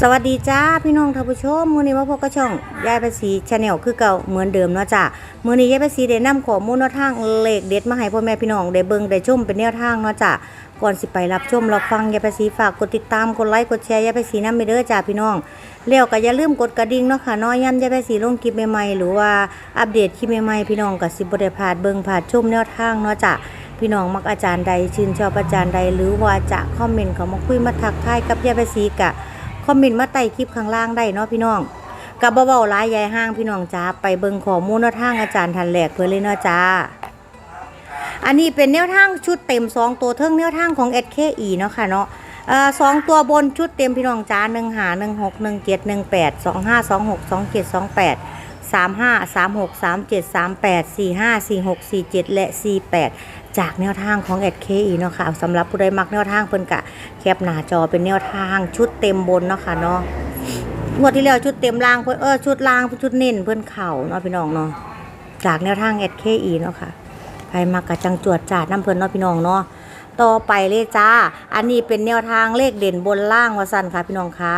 สวัสดีจ้าพี่น้องท่านผู้ชมมื้อนี้มาพบกับช่องยายภาษีชาแนลคือเก่าเหมือนเดิมเนาะจ้ามื้อนี้ยายภาษีได้นำข้อมูลแนวทางเลขเด็ดมาให้พ่อแม่พี่น้องได้เบิ่งได้ชมเป็นแนวทางเนาะจ้าก่อนสิไปรับชมรับฟังยายภาษีฝากกดติดตามกดไลค์กดแชร์ยายภาษีนำไปเด้อจ้าพี่น้องแล้วก็อย่าลืมกดกระดิ่งเนาะค่ะนาะย่ำยายภาษีลงคลิปใหม่ๆหรือว่าอัปเดตคลิปใหม่ๆพี่น้องก็สิบ่ได้พลาดเบิ่งพลาดชมแนวทางเนาะจ้าพี่น้องมักอาจารย์ใดชื่นชอบอาจารย์ใดหรือว่าจะคอมเมนต์เขามาคุยมาทักทายกับยายภาษีกะ คอมเมนต์มาใต้คลิปข้างล่างได้เนาะพี่น้องกับเบาๆหลายยายห้างพี่น้องจ้าไปเบิ่งข้อมูลแนวทางอาจารย์ทันแหลกเพื่อเลยเนาะจ้าอันนี้เป็นแนวทางชุดเต็ม2ตัวเทิงแนวทางของ SKE เนาะค่ะเนาะสองตัวบนชุดเต็มพี่น้องจ้าหนึ่งหาหนึ่งหกหนึ่งเจ็ดหนึ่งแปดสองห้าสองหกสองเจ็ดสองแปดสามห้าสามหกสามเจ็ดสามแปดสี่ห้าสี่หกสี่เจ็ดและสี่แปด จากแนวทางของ SKE เนาะค่ะสำหรับผู้ใดมักแนวทางเพิ่นกะแคปหน้าจอเป็นแนวทางชุดเต็มบนเนาะค่ะเนาะงวดที่แล้วชุดเต็มล่างเพิ่นเออชุดล่างชุดเน้นเพิ่นเข่าเนาะพี่น้องเนาะจากแนวทาง SKE เนาะค่ะใครมากระจังจวดจาดน้ำเพลินเนาะพี่น้องเนาะต่อไปเลยจ้า อันนี้เป็นแนวทางเลขเด่นบนล่างว่าสันค่ะพี่น้องคะ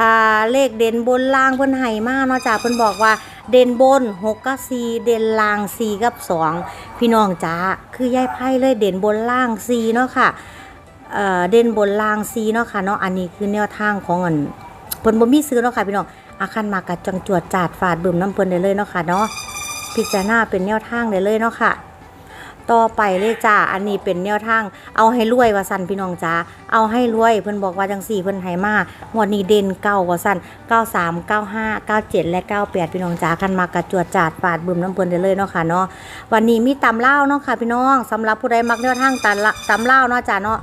อ่าเลขเด่นบนล่างเพิ่นให้มากเนาะจ้าเพิ่นบอกว่า เด่นบน6กับ4เด่นล่าง 4 กับ 2 พี่น้องจ้าคือยายไพ่เลยเด่นบนล่าง 4 เนาะค่ะเอ่อเด่นบนล่าง 4 เนาะค่ะเนาะอันนี้คือแนวทางของอันเพิ่นบ่มีซื้อเนาะค่ะพี่น้องอาคันมากัดจังจวดจาดฝาดบึมน้ำเพิ่นได้เลยเนาะค่ะเนาะพิจารณาเป็นแนวทางได้เลยเนาะค่ะ ต่อไปเลยจ้า อันนี้เป็นแนวทาง เอาให้รวยว่าสันพี่น้องจ้า เอาให้รวย เพิ่นบอกว่าจังสี่เพิ่นให้มางวดนี้เด่นเก้าว่าสั่น93 95 97และ98พี่น้องจ้าคันมากระจวดจาดปาดบึมน้ำเพิ่นได้เลยเนาะค่ะเนาะ วันนี้มีตำเล่าเนาะค่ะพี่น้องสำหรับผู้ใดมักแนวทางตำละตำเล่าเนาะจ้าเนาะ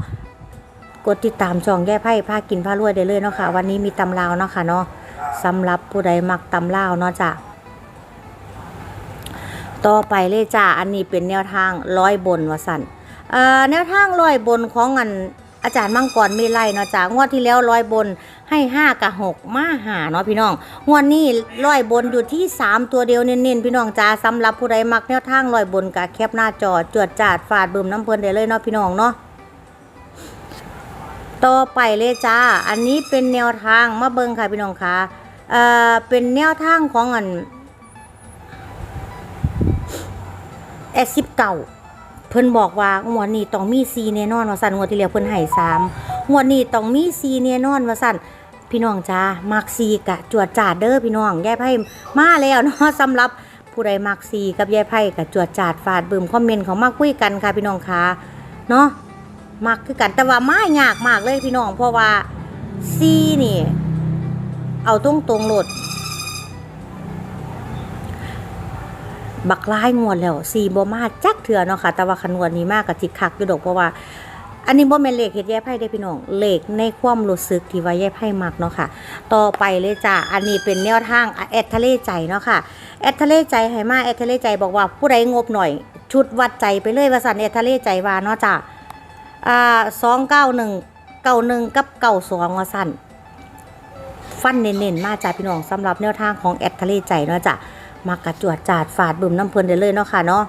กดติดตามช่องแก้ไพ่ผ้ากินผ้ารวยได้เลยเนาะค่ะ วันนี้มีตำเลาเนาะค่ะเนาะสำหรับผู้ใดมักตำเลาเนาะจ้า ต่อไปเลยจ้าอันนี้เป็นแนวทางร้อยบนวสันเอ่อแนวทางร้อยบนของอันอาจารย์มังกรมีไล่เนาะจ้างวดที่แล้วร้อยบนให้ห้ากับหกมาหาเนาะพี่น้องงวดนี้ร้อยบนอยู่ที่สามตัวเดียวเน้นๆพี่น้องจ้าสำหรับผู้ใดมักแนวทางร้อยบนกับแคปหน้าจอจวดจาดฟาดบึมน้ำเพลินได้เลยเนาะพี่น้องเนาะต่อไปเลยจ้า อันนี้เป็นแนวทางมาเบิงค่ะพี่น้องคะเอ่อเป็นแนวทางของอัน แอซิบเก่าเพิ่นบอกว่างวดนี้ต้องมีซีแน่นอนว่าสั่นงวดที่แล้วเพิ่นให้สามงวดนี้ต้องมีซีแน่นอนว่าสั่นพี่น้องจ้ามักซีกะจวดจาดเด้อพี่น้องยายไพ่มาแล้วเนาะสำหรับผู้ใดมักซีกับยายไพ่กะจวดจาดฟาดบึมคอมเมนต์เขามาคุยกันค่ะพี่น้องคะเนาะมักคือกันแต่ว่าไม่ยากมากเลยพี่น้องเพราะว่าซีนี่ เอาตรงตรงโหลด บักลายงวดแล้วซีบ่มาจักเถื่อเนาะค่ะ แต่ว่าคันงวดนี้มากกับจิกคักอยู่ดอกเพราะว่า อันนี้บ่แม่นเลขเฮ็ดแย่ไพ่ได้พี่น้องเลขในความรู้สึกที่ว่าแย่ไพ่มักเนาะค่ะ ต่อไปเลยจ้าอันนี้เป็นแนวทางแอดทะเลใจเนาะค่ะแอดทะเลใจให้มาแอดทะเลใจบอกว่าผู้ใดงบหน่อย ชุดวัดใจไปเลยว่าสันแอดทะเลใจว่าเนาะจ้าอ่าสองเก้าหนึ่งเก้าหนึ่งกับเก้าสองว่าสันฟันเน้นๆมาจาพี่น้องสำหรับแนวทางของแอดทะเลใจเนาะจ้ะ มากระจวดจาดฝาดบึมน้ำเพลินได้เลยเนาะค่ะเนาะ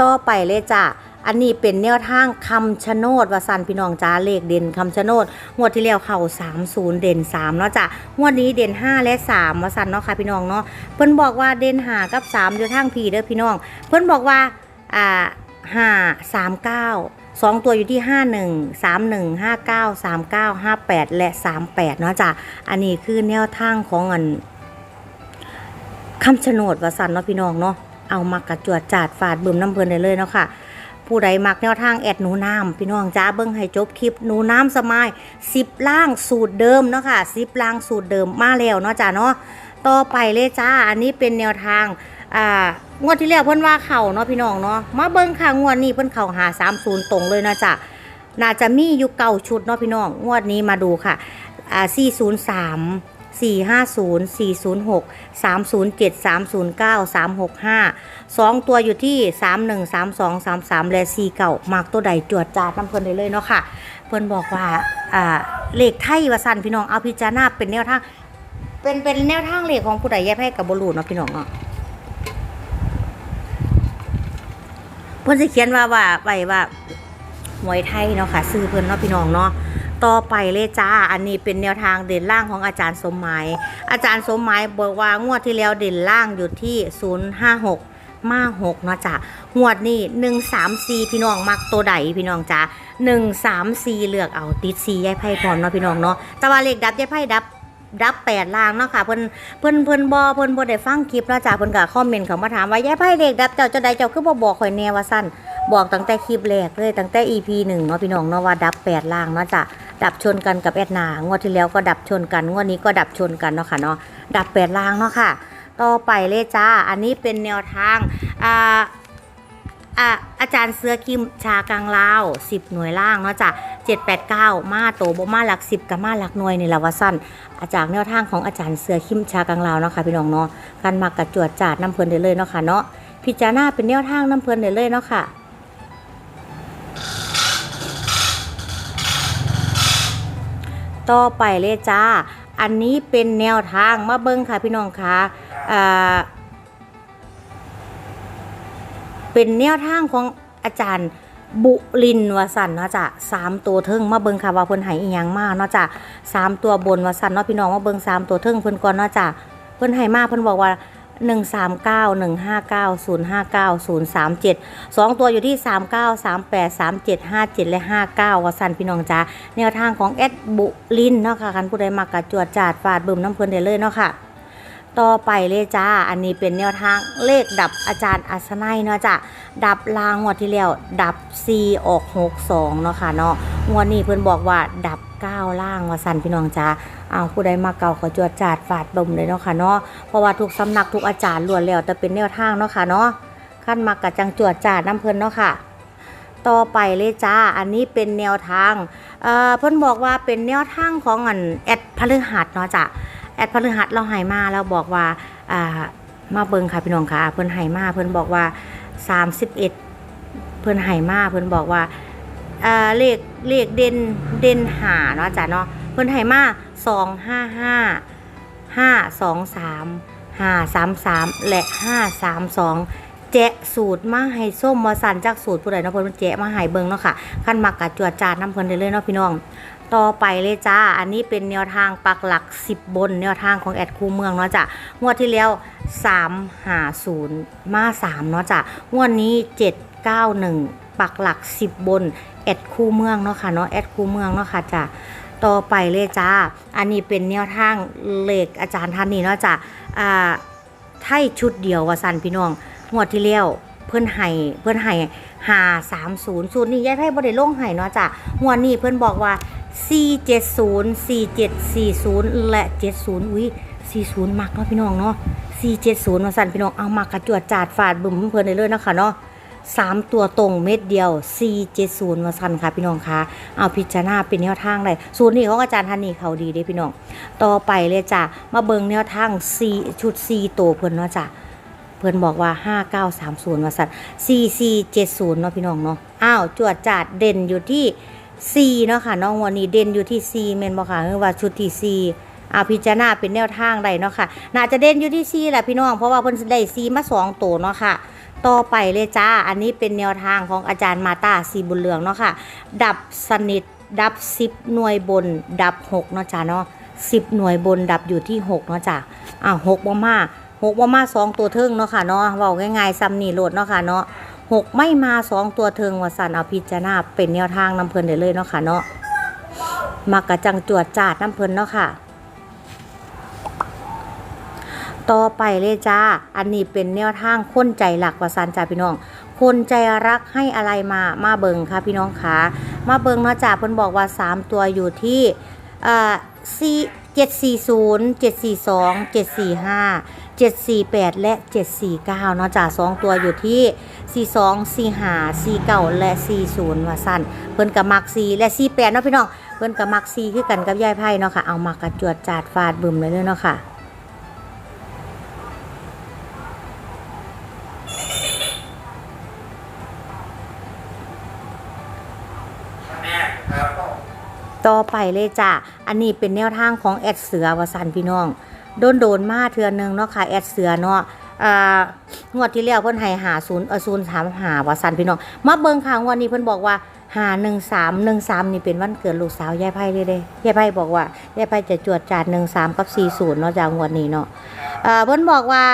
ต่อไปเลยจ้ะอันนี้เป็นแนวทางคำชะโนดว่าสันพี่น้องจ้าเลขเด่นคำชะโนดงวดที่แล้วเข่า30 เด่น3เนาะจ้ะงวดนี้เด่น 5 และ3ว่าสันเนาะค่ะพี่น้องเนาะเพิ่นบอกว่าเด่นหากับสามอยู่ทางพีเด้อพี่น้อง เพิ่นบอกว่าอ่า ห้าสามเก้าสองตัวอยู่ที่ห้าหนึ่งสามหนึ่งห้าเก้าสามเก้าห้าแปดและสามแปดเนาะจ้ะ อันนี้คือแนวทางของอันคำชะโนดวสันเนาะพี่น้องเนาะ เอามากระจวดจาดฝาดบึมน้ำเพลินได้เลยเนาะค่ะผู้ใดมักแนวทางแอดหนูน้ำพี่น้องจ้าเบิ้งให้จบคลิปหนูน้ำสมายสิบล่างสูตรเดิมเนาะค่ะสิบล่างสูตรเดิมมาแล้วเนาะจ้าเนาะต่อไปเลยจ้าอันนี้เป็นแนวทาง อ่างวดที่แล้วเพิ่นว่าเข่าเนาะพี่น้องเนาะมาเบิ่งค่ะงวดนี้เพิ่นเข่าหา30ตรงเลยนะจ้ะน่าจะมีอยู่เก่าชุดเนาะพี่น้องงวดนี้มาดูค่ะอ่า403 450 406 307 309 365 2ตัวอยู่ที่31 32 33และ4เก่ามากตัวใดจวดจาดน้ำเพิ่นได้เลยเนาะค่ะ เพิ่นบอกว่าอ่าเลขไทยว่าสันพี่น้องเอาพิจารณาเป็นแนวทางเป็นเป็นแนวทางเลขของผู้ใดแยกให้กับบรูเนาะพี่น้องเนาะ เพิ่อนสิเขียนว่าว่าไว้ว่าหวยไทยเนาะค่ะ ซื้อเพิ่อนเนาะพี่น้องเนาะต่อไปเลยจ้า อันนี้เป็นแนวทางเด่นล่างของอาจารย์สมหมาย อาจารย์สมหมายบอกว่างวดที่แล้วเด่นล่างอยู่ที่ 056 มา6เนาะจ้ะงวดนี้ 134 พี่น้องมักตัวใดพี่น้องจ้า134 เลือกเอาติด4ยายไพ่พร้อมเนาะพี่น้องเนาะแต่ว่าเลขดับยายไพ่ดับ ดับแปดล่างเนาะค่ะเพิ่นเพิ่นเพิ่นบ่เพิ่นบ่ได้ฟังคลิปเนาะจ้ะเพิ่นก็คอมเมนต์เขามาถามว่ายายไพ่เลขดับเจ้าเจ้าใดเจ้าคือบ่บอกข่อยแน่ว่าซั่นบอกตั้งแต่คลิปแรกเลยตั้งแต่ EP 1เนาะพี่น้องเนาะว่าดับแปดล่างเนาะจ้ะดับชนกันกับแอดนางวดที่แล้วก็ดับชนกันงวดนี้ก็ดับชนกันเนาะค่ะเนาะดับแปดล่างเนาะค่ะ ต่อไปเลยจ้าอันนี้เป็นแนวทางอ่าอะอาจารย์เสื้อคิมชากลางลาว 10 หน่วยล่างเนาะจ้ะ 789 มาโตบ่มาหลัก10กับมาหลักหน่วยนี่ละว่าสั้นอาจากแนวทางของอาจารย์เสือคิมชากลางลาวเนาะค่ะพี่น้องเนาะการมากระจวดจาดน้ำเพลินได้เลยเนาะค่ะเนาะพิจารณาเป็นแนวทางน้ำเพลินได้เลยเนาะค่ะต่อไปเลยจ้า อันนี้เป็นแนวทางมาเบิ้งค่ะพี่น้องค่ะอ่าเป็นแนวทางของอาจารย์ บุรินวสันเนาะจ้ะสามตัวเทิงมาเบิงค่ะว่าเพิ่นให้อีหยังมาเนาะจ้ะสามตัวบนวสันเนาะพี่น้องมาเบิงสามตัวเทิงเพิ่นก่อนเนาะจ้ะเพิ่นให้มาเพิ่นบอกว่า1 3 9 1 5 9 0 5 9 0 3 7 2ตัวอยู่ที่3 9 3 8 3 7 5 7แปดสามเจ็ดห้าเจ็ดและ59วสันพี่น้องจ้าแนวทางของแอดบุรินเนาะค่ะคันผู้ใดมักกะจวดจาดฟาดบึมน้ำเพิ่นได้เลยเนาะค่ะ ต่อไปเลยจ้า อันนี้เป็นแนวทางเลขดับอาจารย์อัศนัยเนาะจ้ะ ดับลางงวดที่แล้ว ดับ 4 ออก 6 2 เนาะค่ะเนาะ งวดนี้เพิ่อนบอกว่าดับ 9 ล่างว่าสั่นพี่น้องจ้าเอาผู้ใดมาเก่าขอจวดจาดฟาดดมเลยเนาะค่ะเนาะ เพราะว่าทุกสำนักทุกอาจารย์ล้วนแล้วแต่เป็นแนวทางเนาะค่ะเนาะ ขั้นมากะจังจวดจาดน้ำเพิ่นเนาะค่ะต่อไปเลยจ้า อันนี้เป็นแนวทาง เอ่อ เพิ่นบอกว่าเป็นแนวทางของอันแอดพฤหัสเนาะจ้ะ แอดพฤหัสเราหายมาแล้วบอกว่าอ่ามาเบิงค่ะพี่น้องค่ะ เพิ่นหายมาเพิ่นบอกว่า 31 เพิ่นหายมาเพิ่นบอกว่าอ่าเลขเลขเด่นเด่นหาเนาะจ้ะเนาะเพิ่นหายมา255 523 533และ532แจะสูตรมาให้ส้มมาสั่นจากสูตรผู้ใดเนาะเพิ่นมันแจะมาให้เบิ่งเนาะค่ะขั้นมักกะจวดจาดน้ำเพิ่นได้เลยเนาะพี่น้อง ต่อไปเลยจ้า อันนี้เป็นแนวทางปักหลัก 10 บน แนวทางของแอดคูเมืองเนาะจ้ะงวดที่แล้ว3 5 0มา3เนาะจ้ะงวดนี้ 7 9 1 ปักหลัก 10 บน แอดคูเมืองเนาะค่ะเนาะแอดคูเมืองเนาะค่ะจ้ะต่อไปเลยจ้า อันนี้เป็นแนวทางเลขอาจารย์ท่านนี้เนาะจ้ะอ่าไทยชุดเดียวว่าสันพี่น้องงวดที่แล้วเพื่อนให้เพื่อนให้หาสามศูนย์ศูนย์นี่ยายไพ่บ่ได้ลงให้เนาะจ้ะงวดนี้เพื่อนบอกว่า 4 7 0 4 7 4 0 และ 70 อุ้ย40 มักเนาะพี่น้องเนาะ4 7 0ว่าสั่นพี่น้องเอามากกระจวดจาดฟาดบึ้มเพิ่นได้เลยนะคะเนาะสามตัวตรงเม็ดเดียว 470ว่าสั่นค่ะพี่น้องคะเอาพิจารณาเป็นแนวทางเลยสูตรนี้ของอาจารย์ท่านนี้เขาดีเด้พี่น้อง ต่อไปเลยจ้ะ มาเบิ่งแนวทาง 4 ชุด 4 ตัวเพิ่นเนาะจ้ะ เพื่อนบอกว่า 5930ว่าสัตว์4470เนาะพี่น้องเนาะ อ้าว จวดจาดเด่นอยู่ที่ 4เนาะค่ะน้องวันนี้เด่นอยู่ที่4เมนบอกค่ะคือว่าชุดที่4อ่าพิจารณาเป็นแนวทางใดเนาะค่ะ น่าจะเด่นอยู่ที่4แหละพี่น้อง เพราะว่าเพิ่นได้4มา2ตัวเนาะค่ะ ต่อไปเลยจ้า อันนี้เป็นแนวทางของอาจารย์มาตาสีบุญเรืองเนาะค่ะ ดับสนิท ดับ10หน่วยบน ดับ6เนาะจ้าเนาะ10หน่วยบนดับอยู่ที่6เนาะจ้ะอ้าว6บ่มาหกบ่มาสองตัวเทิงเนาะค่ะเนาะเว้าง่ายๆซ้ำนี่โลดเนาะค่ะเนาะ หกไม่มาสองตัวเทิงวสันเอาพิจารณาเป็นแนวทางน้ำเพลินได้เลยเนาะค่ะเนาะมักกะจังจวดจาดน้ำเพลินเนาะค่ะ ต่อไปเลยจ้า อันนี้เป็นแนวทางคนใจหลักวสันจ้าพี่น้อง คนใจรักให้อะไรมามาเบิงค่ะพี่น้องคะมาเบิงเนาะจ้าเพิ่นบอกว่า3ตัวอยู่ที่เอ่อสี่เจ็ดสี่ศูนย์เจ็ดสี่สองเจ็ดสี่ห้า เจ็ดสี่แปดและเจ็ดสี่เก้าเนาะจ้าสองตัวอยู่ที่สี่สองสี่หาสี่เก้าและสี่ศูนย์ว่าสั้นเพิ่นกับมักสี่และสี่แปดเนาะพี่น้องเพิ่นกับมักสี่คือกันกับยายไพ่เนาะค่ะ เอามากระจวดจาดฟาดบึมเลยเนาะค่ะต่อไปเลยจ้ะ อันนี้เป็นแนวทางของแอดเสือวสันพี่น้อง โดนโดนมาเทือนหนึ่งเนาะค่ะแอดเสือเนาะงวดที่แล้วเพิ่นให้หาศูนย์ศูนย์สามหาวสันพี่น้องมาเบิ่งค่ะงวดนี้เพิ่นบอกว่าหาหนึ่งสามหนึ่งสามนี่เป็นวันเกิดลูกสาวยายไพ่เลยเด้ยายไพ่บอกว่ายายไพ่จะจวดจาดหนึ่งสามกับสี่ศูนย์เนาะจากงวดนี้เนาะเอ่อเพิ่นบอกว่า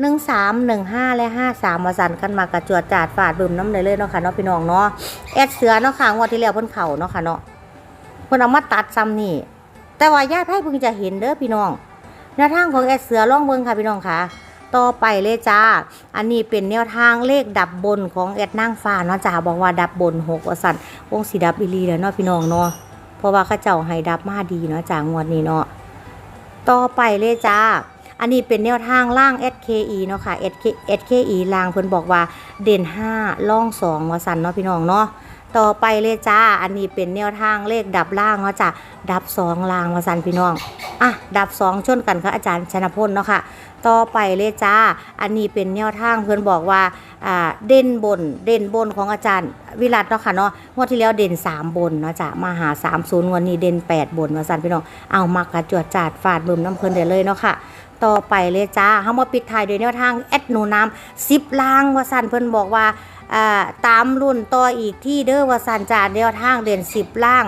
หนึ่งสามหนึ่งห้าและห้าสามมาสันกันมากระจวดจาดฝาดบึมน้ำเลยเลยเนาะค่ะเนาะพี่น้องเนาะแอดเสือเนาะค่ะงวดที่แล้วเพิ่นเข่าเนาะค่ะเนาะเพิ่นเอามาตัดซ้ำนี่แต่ว่ายายไพ่เพิ่งจะเห็นเด้อพี่น้อง แนวทางของแอดเสือล่องเบิงค่ะพี่น้องค่ะ ต่อไปเลยจ้า อันนี้เป็นแนวทางเลขดับบนของแอดนางฟ้าเนาะจ้าบอกว่าดับบนหกว่าสั่นวงสีดับอีหลีแล้วเนาะพี่น้องเนาะเพราะว่าข้าเจ้าให้ดับมาดีเนาะจ้างวดนี้เนาะต่อไปเลยจ้าอันนี้เป็นแนวทางล่าง SKE เนาะค่ะ SKE ล่างเพิ่นบอกว่าเด่น5ล่อง2ว่าสันเนาะพี่น้องเนาะ ต่อไปเลยจ้า อันนี้เป็นแนวทางเลขดับล่างเนาะจ้ะ ดับ2ล่างมาสันพี่น้อง อะ ดับ2ชนกันค่ะอาจารย์ชนพลเนาะค่ะ ต่อไปเลยจ้า อันนี้เป็นแนวทางเพื่อนบอกว่า อ่า เด่นบน เด่นบนของอาจารย์วิรัตเนาะค่ะเนาะงวดที่แล้วเด่น 3 บนเนาะจ้ะมาหา 3 0งวดนี้เด่น 8 บนมาสันพี่น้อง เอามากระจวดจาดฟาดบึมน้ำเพลินได้เลยเนาะค่ะต่อไปเลยจ้าเฮามาปิดท้ายด้วยแนวทางแอดหนูน้ำ10ลางว่าสันเพิ่อนบอกว่า ตามรุ่นต่ออีกที่เด้อว่าสันจ้าแนวทางเด่น10ล่าง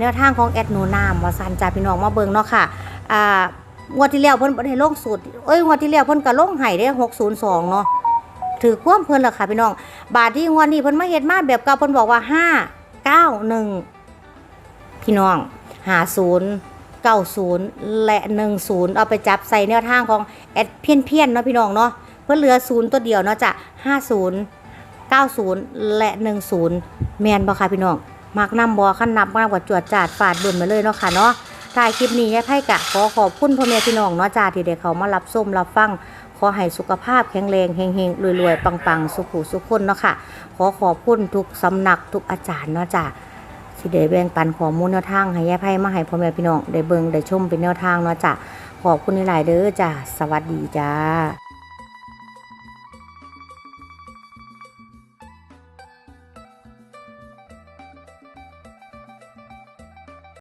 แนวทางของแอดหนูน้ำว่าสันจ้าพี่น้องมาเบิงเนาะค่ะอ่างวดที่แล้วเพิ่นบ่ได้ลงสูตรเอ้ยงวดที่แล้วเพิ่นก็ลงให้ได้602เนาะถือความเพิ่นละค่ะพี่น้อง บาทที่งวดนี้เพิ่นมาเฮ็ดมาแบบเก่าเพิ่นบอกว่า5 9 1พี่น้อง50 90และ10เอาไปจับใส่แนวทางของแอดเพี้ยนๆเนาะพี่น้องเนาะเพิ่นเหลือ0ตัวเดียวเนาะจ้ะ50 90 และ 10 แมนบ่ค่ะพี่น้องมักนำบ่คันนับมากกว่าจวดจาดฟาดบึมมาเลยเนาะค่ะเนาะถ่ายคลิปนี้ยายไพ่กะขอขอบคุณพ่อแม่พี่น้องเนาะจ้าที่ได้เขามารับส้มรับฟังขอให้สุขภาพแข็งแรงเฮงๆรวยๆปังๆ สุขุสุขคนเนาะค่ะ ขอขอบคุณทุกสำนักทุกอาจารย์เนาะจ้าที่ได้แบ่งปันข้อมูลแนวทางให้ยายไพ่มาให้พ่อแม่พี่น้องได้เบิ่งได้ชมเป็นแนวทางเนาะจ้าขอบคุณหลายเด้อจ้าสวัสดีจ้า